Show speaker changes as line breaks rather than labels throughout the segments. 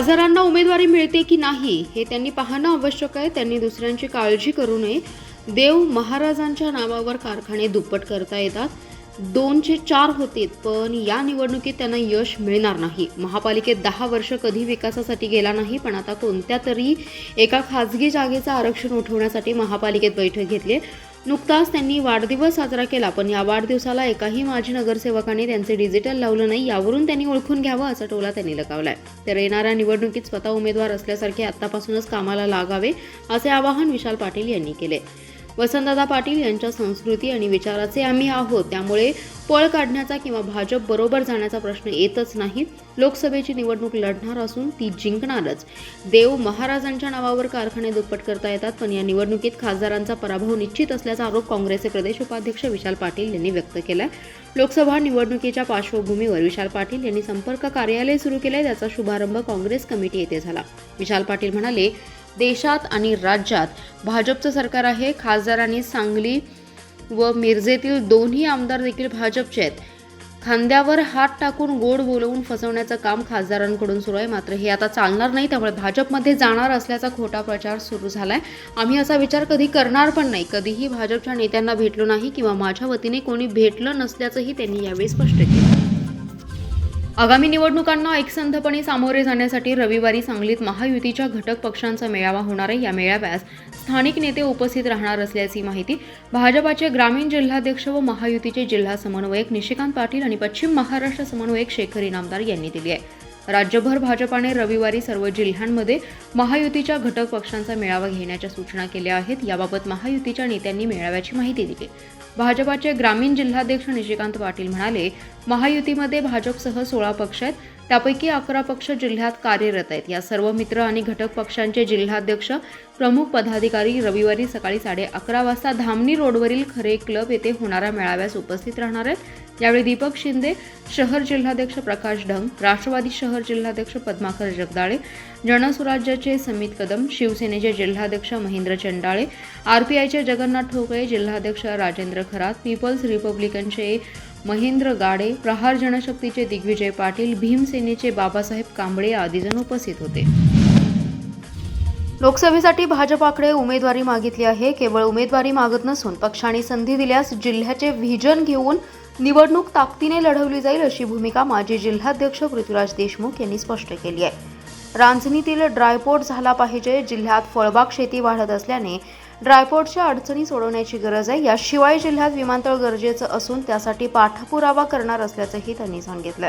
खासदारांना उमेदवारी मिळते की नाही हे त्यांनी पाहणं आवश्यक आहे. त्यांनी दुसऱ्यांची काळजी करू नये. देव महाराजांच्या नावावर कारखाने दुप्पट करता येतात. दोनचे चार होते पण या निवडणुकीत त्यांना यश मिळणार नाही. महापालिकेत दहा वर्ष कधी विकासासाठी गेला नाही पण आता कोणत्या तरी एका खाजगी जागेचं आरक्षण उठवण्यासाठी महापालिकेत बैठक घेतली नुकताच त्यांनी वाढदिवस साजरा केला पण या वाढदिवसाला एकाही माजी नगरसेवकाने त्यांचे डिजिटल लावलं नाही यावरून त्यांनी ओळखून घ्यावं असा टोला त्यांनी लगावलाय. तर येणाऱ्या निवडणुकीत स्वतः उमेदवार असल्यासारखे आतापासूनच कामाला लागावे असे आवाहन विशाल पाटील यांनी केले. वसंतदादा पाटील यांच्या संस्कृती आणि विचाराचे आम्ही आहोत. त्यामुळे पळ काढण्याचा किंवा भाजप बरोबर जाण्याचा प्रश्न येतच नाही. लोकसभेची निवडणूक लढणार असून ती जिंकणारच. देव महाराजांच्या नावावर कारखाने दुप्पट करता येतात पण या निवडणुकीत खासदारांचा पराभव निश्चित असल्याचा आरोप काँग्रेसचे प्रदेश उपाध्यक्ष विशाल पाटील यांनी व्यक्त केलाय. लोकसभा निवडणुकीच्या पार्श्वभूमीवर विशाल पाटील यांनी संपर्क कार्यालय सुरू केले त्याचा शुभारंभ काँग्रेस कमिटी येथे झाला. विशाल पाटील म्हणाले देशात आणि राज्यात भाजपचं सरकार आहे. खासदारांनी सांगली व मिरजेतील दोन्ही आमदार देखील भाजपचे आहेत. खांद्यावर हात टाकून गोड बोलवून फसवण्याचं काम खासदारांकडून सुरू आहे. मात्र हे आता चालणार नाही त्यामुळे भाजपमध्ये जाणार असल्याचा खोटा प्रचार सुरू झाला आहे आम्ही असा विचार कधी करणार पण नाही. कधीही भाजपच्या नेत्यांना भेटलो नाही किंवा माझ्या वतीने कोणी भेटलं नसल्याचंही त्यांनी यावेळी स्पष्ट केलं. आगामी निवडणुकांना एकसंधपणे सामोरे जाण्यासाठी रविवारी सांगलीत महायुतीच्या घटक पक्षांचा मेळावा होणार आहे. या मेळाव्यास स्थानिक नेते उपस्थित राहणार असल्याची माहिती भाजपाचे ग्रामीण जिल्हाध्यक्ष व महायुतीचे जिल्हा समन्वयक निशिकांत पाटील आणि पश्चिम महाराष्ट्र समन्वयक शेखर इनामदार यांनी दिली आहे. राज्यभर भाजपाने रविवारी सर्व जिल्ह्यांमध्ये महायुतीच्या घटक पक्षांचा मेळावा घेण्याच्या सूचना केल्या आहेत. याबाबत महायुतीच्या नेत्यांनी मेळाव्याची माहिती दिली. भाजपाचे ग्रामीण जिल्हाध्यक्ष निशिकांत पाटील म्हणाले महायुतीमध्ये भाजपसह सोळा पक्ष आहेत. त्यापैकी अकरा पक्ष जिल्ह्यात कार्यरत आहेत. या सर्व मित्र आणि घटक पक्षांचे जिल्हाध्यक्ष प्रमुख पदाधिकारी रविवारी सकाळी साडे अकरा वाजता धामणी रोडवरील खरे क्लब येथे होणाऱ्या मेळाव्यास उपस्थित राहणार आहेत. यावेळी दीपक शिंदे शहर जिल्हाध्यक्ष प्रकाश ढंग राष्ट्रवादी शहर जिल्हाध्यक्ष पद्माकर जगदाळे जनसुराज्याचे समित कदम शिवसेनेचे जिल्हाध्यक्ष महेंद्र चंडाळे आरपीआयचे जगन्नाथ ठोकळे जिल्हाध्यक्ष राजेंद्र खरात पीपल्स रिपब्लिकनचे महेंद्र गाडे प्रहार जनशक्तीचे दिग्विजय पाटील भीमसेनेचे बाबासाहेब कांबळे आदीजण उपस्थित होते. लोकसभेसाठी भाजपाकडे उमेदवारी मागितली आहे. केवळ उमेदवारी मागत नसून पक्षाने संधी दिल्यास जिल्ह्याचे व्हिजन घेऊन निवडणूक ताकदीने लढवली जाईल अशी भूमिका माजी जिल्हाध्यक्ष पृथ्वीराज देशमुख यांनी स्पष्ट केली आहे. रांजणीतील ड्रायपोर्ट झाला पाहिजे जिल्ह्यात फळबाग शेती वाढत असल्याने ड्रायपोर्टच्या अडचणी सोडवण्याची गरज आहे. याशिवाय जिल्ह्यात विमानतळ गरजेचं असून त्यासाठी पाठपुरावा करणार असल्याचंही त्यांनी सांगितलं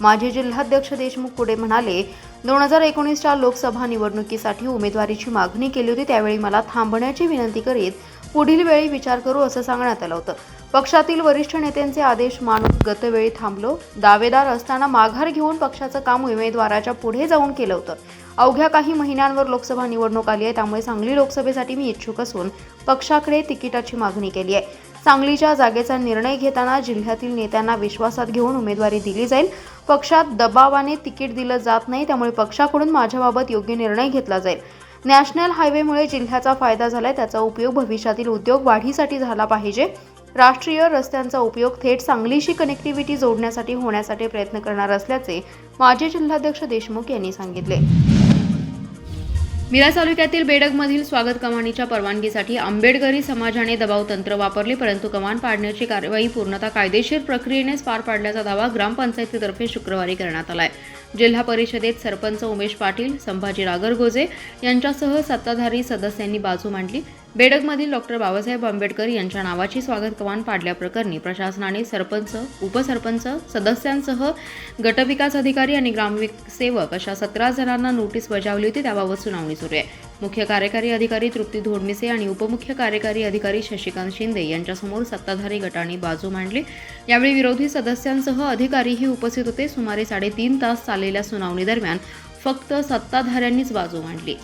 माजी जिल्हाध्यक्ष देशमुख पुढे म्हणाले दोन हजार एकोणीसच्या लोकसभा निवडणुकीसाठी उमेदवारीची मागणी केली होती त्यावेळी मला थांबण्याची विनंती करीत पुढील वेळी विचार करू असं सांगण्यात आलं होतं. पक्षातील वरिष्ठ नेत्यांचे आदेश मानून गतवेळी थांबलो. दावेदार असताना माघार घेऊन पक्षाचं काम उमेदवाराच्या पुढे जाऊन केलं होतं. अवघ्या काही महिन्यांवर लोकसभा निवडणूक आली आहे त्यामुळे सांगली लोकसभेसाठी मी इच्छुक असून पक्षाकडे तिकिटाची मागणी केली आहे. सांगलीच्या जागेचा निर्णय घेताना जिल्ह्यातील नेत्यांना विश्वासात घेऊन उमेदवारी दिली जाईल. पक्षात दबावाने तिकीट दिलं जात नाही त्यामुळे पक्षाकडून माझ्याबाबत योग्य निर्णय घेतला जाईल. नॅशनल हायवेमुळे जिल्ह्याचा फायदा झालाय त्याचा उपयोग भविष्यातील उद्योग वाढीसाठी झाला पाहिजे. राष्ट्रीय रस्त्यांचा उपयोग थेट सांगलीशी कनेक्टिव्हिटी जोडण्यासाठी होण्यासाठी प्रयत्न करणार असल्याचे माजी जिल्हाध्यक्ष देशमुख यांनी सांगितले. मिराज तालुक्यातील बेडगमधील स्वागत कमानीच्या परवानगीसाठी आंबेडकरी समाजाने दबाव तंत्र वापरले परंतु कमान पाडण्याची कार्यवाही पूर्णतः कायदेशीर प्रक्रियेनेच पार पाडल्याचा दावा ग्रामपंचायतीतर्फे शुक्रवारी करण्यात आला आहे जिल्हा परिषदेत सरपंच उमेश पाटील संभाजी रागरगोजे यांच्यासह सत्ताधारी सदस्यांनी बाजू मांडली. बेडगमधील डॉक्टर बाबासाहेब आंबेडकर यांच्या नावाची स्वागत कमान पाडल्याप्रकरणी प्रशासनाने सरपंच उपसरपंच सदस्यांसह गटविकास अधिकारी आणि ग्रामसेवक अशा सतरा जणांना नोटीस बजावली होती. त्याबाबत सुनावणी सुरू आहे. मुख्य कार्यकारी अधिकारी तृप्ती धोडमिसे आणि उपमुख्य कार्यकारी अधिकारी शशिकांत शिंदे यांच्यासमोर सत्ताधारी गटाने बाजू मांडली. यावेळी विरोधी सदस्यांसह अधिकारीही उपस्थित होते. सुमारे साडेतीन तास चाललेल्या सुनावणीदरम्यान फक्त सत्ताधाऱ्यांनीच बाजू मांडली.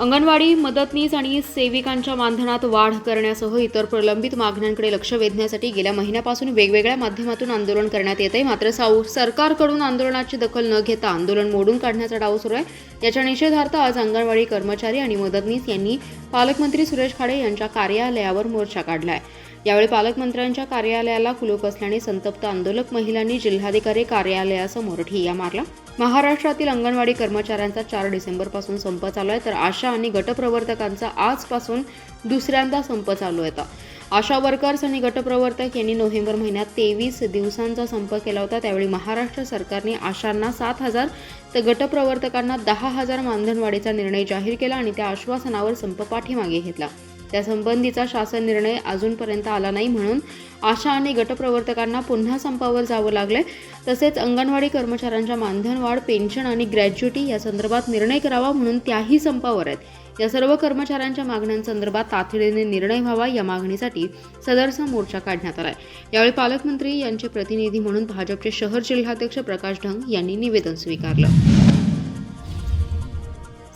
अंगणवाडी मदतनीस आणि सेविकांच्या मानधनात वाढ करण्यासह इतर प्रलंबित मागण्यांकडे लक्ष वेधण्यासाठी गेल्या महिन्यापासून वेगवेगळ्या माध्यमातून आंदोलन करण्यात येत आहे. मात्र साऊ सरकारकडून आंदोलनाची दखल न घेता आंदोलन मोडून काढण्याचा डाव सुरू आहे. याच्या निषेधार्थ आज अंगणवाडी कर्मचारी आणि मदतनीस यांनी पालकमंत्री सुरेश खाडे यांच्या कार्यालयावर मोर्चा काढला आहे यावेळी पालकमंत्र्यांच्या कार्यालयाला कुलूप असल्याने संतप्त आंदोलक महिलांनी जिल्हाधिकारी कार्यालयासमोर ठिय्या मारला. महाराष्ट्रातील अंगणवाडी कर्मचाऱ्यांचा चार डिसेंबरपासून संप चालू आहे तर आशा आणि गटप्रवर्तकांचा आजपासून दुसऱ्यांदा संप चालू होता आशा वर्कर्स आणि गटप्रवर्तक यांनी नोव्हेंबर महिन्यात तेवीस दिवसांचा संप केला होता. त्यावेळी महाराष्ट्र सरकारने आशांना सात हजार तर गटप्रवर्तकांना दहा हजार मानधनवाढीचा निर्णय जाहीर केला आणि त्या आश्वासनावर संप पाठीमागे घेतला. त्यासंबंधीचा शासन निर्णय अजूनपर्यंत आला नाही म्हणून आशा आणि गटप्रवर्तकांना पुन्हा संपावर जावं लागलंय. तसेच अंगणवाडी कर्मचाऱ्यांच्या मानधनवाढ पेन्शन आणि ग्रॅज्युटी या संदर्भात निर्णय करावा म्हणून त्याही संपावर आहेत. या सर्व कर्मचाऱ्यांच्या मागण्यांसंदर्भात तातडीने निर्णय व्हावा या मागणीसाठी सदरचा मोर्चा काढण्यात आलाय. यावेळी पालकमंत्री यांचे प्रतिनिधी म्हणून भाजपचे शहर जिल्हाध्यक्ष प्रकाश ढंग यांनी निवेदन स्वीकारलं.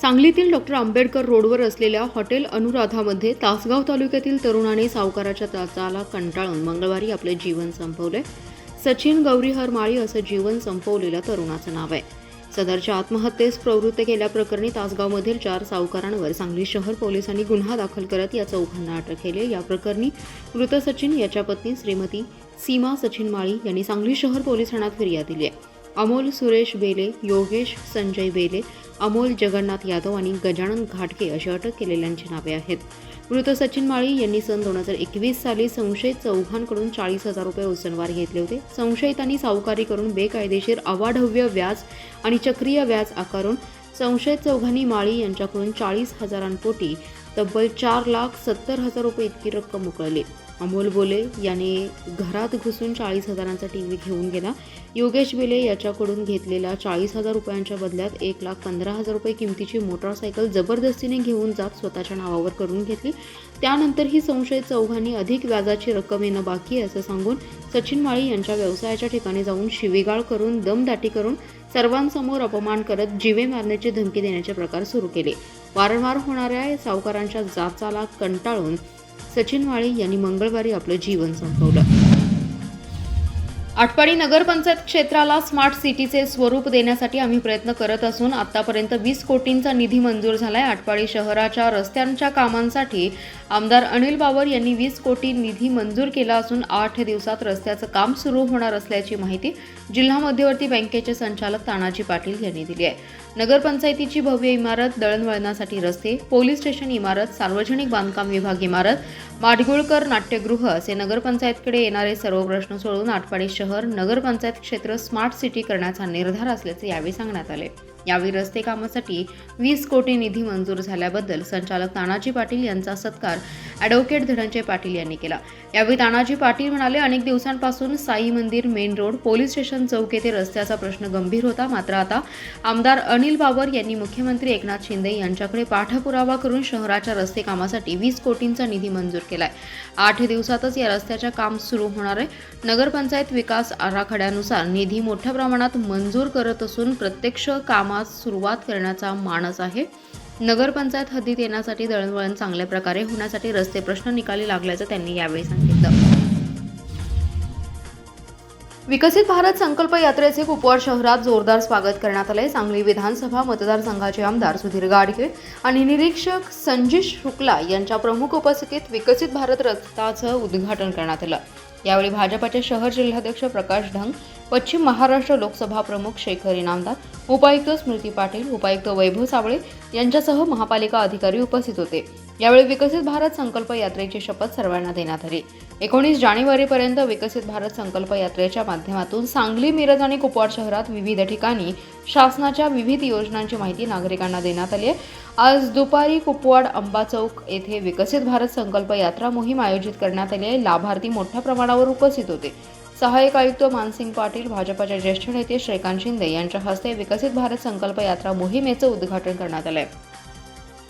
सांगलीतील डॉक्टर आंबेडकर रोडवर असलेल्या हॉटेल अनुराधामध्ये तासगाव तालुक्यातील तरुणाने सावकाराच्या त्रासाला कंटाळून मंगळवारी आपले जीवन संपवले. सचिन गौरीहर माळी असं जीवन संपवलेल्या तरुणाचं नाव आहे. सदरच्या आत्महत्येस प्रवृत्त केल्याप्रकरणी तासगावमधील चार सावकारांवर सांगली शहर पोलिसांनी गुन्हा दाखल करत या चौघांना अटक केली या प्रकरणी मृत सचिन याच्या पत्नी श्रीमती सीमा सचिन माळी यांनी सांगली शहर पोलीस ठाण्यात फिर्याद दिली आहे. अमोल सुरेश बेले योगेश संजय बेले अमोल जगन्नाथ यादव आणि गजानन घाटके अशी अटक केलेल्यांची नावे आहेत. मृत सचिन माळी यांनी सन दोन हजार एकवीस साली संशयित चौघांकडून चाळीस हजार रुपये उसनवार घेतले होते. संशयितांनी सावकारी करून बेकायदेशीर अवाढव्य व्याज आणि चक्रीय व्याज आकारून संशयित चौघांनी माळी यांच्याकडून चाळीस हजारांपोटी तब्बल चार लाख सत्तर हजार रुपये इतकी रक्कम उकळली. अमोल बोले याने घरात घुसून चाळीस हजारांचा टी व्ही घेऊन गेला. योगेश बेले याच्याकडून घेतलेल्या चाळीस हजार रुपयांच्या बदल्यात एक लाख पंधरा हजार रुपये किमतीची मोटारसायकल जबरदस्तीने घेऊन जात स्वतःच्या नावावर करून घेतली. त्यानंतर ही संशयित चौघांनी अधिक व्याजाची रक्कम येणं बाकी आहे असं सांगून सचिन माळी यांच्या व्यवसायाच्या ठिकाणी जाऊन शिवीगाळ करून दमदाटी करून सर्वांसमोर अपमान करत जीवे मारण्याची धमकी देण्याचे प्रकार सुरू केले. वारंवार होणाऱ्या सावकारांच्या जाचाला कंटाळून सचिन वाळे यांनी मंगळवारी आपलं जीवन संपवलं. आटपाडी नगरपंचायत क्षेत्राला स्मार्ट सिटीचे स्वरूप देण्यासाठी आम्ही प्रयत्न करत असून आतापर्यंत वीस कोटींचा निधी मंजूर झालाय. आटपाडी शहराच्या रस्त्यांच्या कामांसाठी आमदार अनिल बावर यांनी वीस कोटी निधी मंजूर केला असून आठ दिवसात रस्त्याचं काम सुरू होणार असल्याची माहिती जिल्हा मध्यवर्ती बँकेचे संचालक तानाजी पाटील यांनी दिली आहे. नगरपंचायतीची भव्य इमारत दळणवळणासाठी रस्ते पोलीस स्टेशन इमारत सार्वजनिक बांधकाम विभाग इमारत माडगुळकर नाट्यगृह असे नगरपंचायतकडे येणारे सर्व प्रश्न सोडवून आटपाडी शहर नगरपंचायत क्षेत्र स्मार्ट सिटी करण्याचा निर्धार असल्याचे यावेळी सांगण्यात आले. यावेळी रस्ते कामासाठी वीस कोटी निधी मंजूर झाल्याबद्दल संचालक तानाजी पाटील यांचा सत्कार ॲडव्होकेट धनंजय पाटील यांनी केला. यावेळी तानाजी पाटील म्हणाले अनेक दिवसांपासून Sai Mandir main road police station chowk येथे रस्त्याचा प्रश्न गंभीर होता. मात्र आता आमदार अनिल बाबर यांनी मुख्यमंत्री एकनाथ शिंदे यांच्याकडे पाठपुरावा करून शहराच्या रस्ते कामासाठी वीस कोटींचा निधी मंजूर केलाय. आठ दिवसातच या रस्त्याचे काम सुरू होणार आहे. नगरपंचायत विकास आराखड्यानुसार निधी मोठ्या प्रमाणात मंजूर करत असून प्रत्यक्ष कामा कामास सुरुवात करण्याचा मानस आहे. नगरपंचायत हद्दीत येण्यासाठी दळणवळण चांगल्या प्रकारे होण्यासाठी रस्ते प्रश्न निकाली लागल्याचं त्यांनी यावेळी सांगितलं. विकसित भारत संकल्प यात्रेचे कुपवाड शहरात जोरदार स्वागत करण्यात आले सांगली विधानसभा मतदारसंघाचे आमदार सुधीर गाडगे आणि निरीक्षक संजीश शुक्ला यांच्या प्रमुख उपस्थितीत विकसित भारत रथाचं उद्घाटन करण्यात आलं. यावेळी भाजपाचे शहर जिल्हाध्यक्ष प्रकाश ढंग पश्चिम महाराष्ट्र लोकसभा प्रमुख शेखर इनामदार उपायुक्त स्मृती पाटील उपायुक्त वैभव सावळे यांच्यासह महापालिका अधिकारी उपस्थित होते. यावेळी विकसित भारत संकल्प यात्रेची शपथ सर्वांना देण्यात आली. एकोणीस जानेवारीपर्यंत विकसित भारत संकल्प यात्रेच्या माध्यमातून सांगली मिरज आणि कुपवाड शहरात विविध ठिकाणी शासनाच्या विविध योजनांची माहिती नागरिकांना देण्यात आली आहे. आज दुपारी कुपवाड अंबा चौक येथे विकसित भारत संकल्प यात्रा मोहीम आयोजित करण्यात आली आहे. लाभार्थी मोठ्या प्रमाणावर उपस्थित होते. सहाय्यक आयुक्त मानसिंग पाटील भाजपाचे ज्येष्ठ नेते श्रीकांत शिंदे यांच्या हस्ते विकसित भारत संकल्प यात्रा मोहिमेचं उद्घाटन करण्यात आलं आहे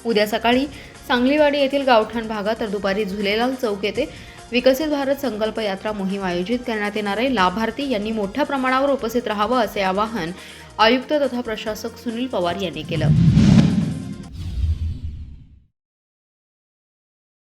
उद्या सकाळी सांगलीवाडी येथील गावठाण भागात तर दुपारी झुलेलाल चौक येथे विकसित भारत संकल्प यात्रा मोहीम आयोजित करण्यात येणार आहे. लाभार्थी यांनी मोठ्या प्रमाणावर उपस्थित राहावं असे आवाहन आयुक्त तथा प्रशासक सुनील पवार यांनी केलं.